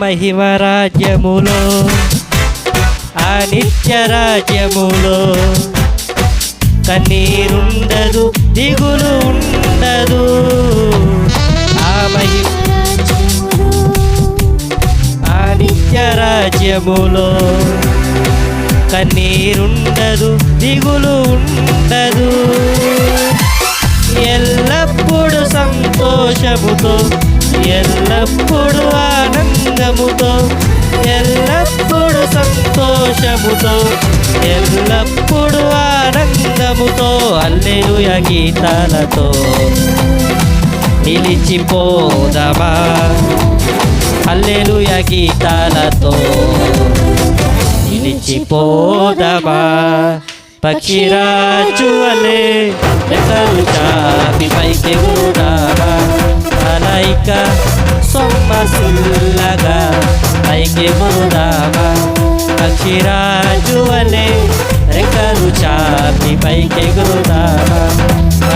మహిమ రాజ్యములో ఆ నిత్య రాజ్యములో. కన్నీరుండదు దిగులు ఉండదు. ఆ మహిమ ఆ నిత్య రాజ్యములో. కన్నీరుండదు దిగులు ఉండదు. ఎల్లప్పుడు సంతోషముతో ఎల్లప్పుడూ సంతోషముతో ఎల్లప్పుడు సంతోషముతో ఎల్లప్పుడు ఆనందముతో అల్లెలుయ గీతాలతో నిలిచిపోదమా? అల్లెలుయ గీతాలతో నిలిచిపోదమా? పక్షిరాజు అలే రెక్కలు చాపి పైకి ఊదామా అలైక సొమ్మసిల్లగా పైకి ఊదామా పక్షిరాజు అనే రెక్కలు చాపి పైకి గురుదామా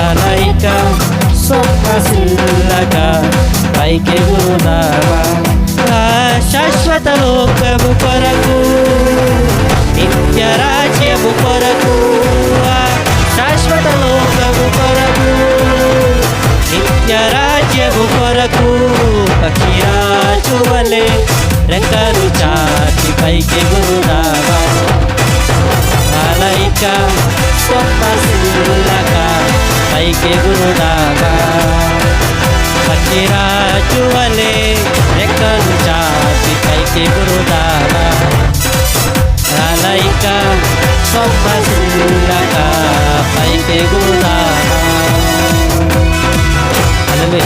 అలైక సొమ్మసిల్లగా పైకి గురుదామా శాశ్వత లోకము కొరకు రెక్కలు చాచి పైకి గురుదావా అలైక గొప్ప శివులక పైకి గురుదావా పక్షిరాజు వలే రెక్కలు చాచి పైకి గురుదావా అలైక గొప్ప శివులక పైకి గురుదావా అలమే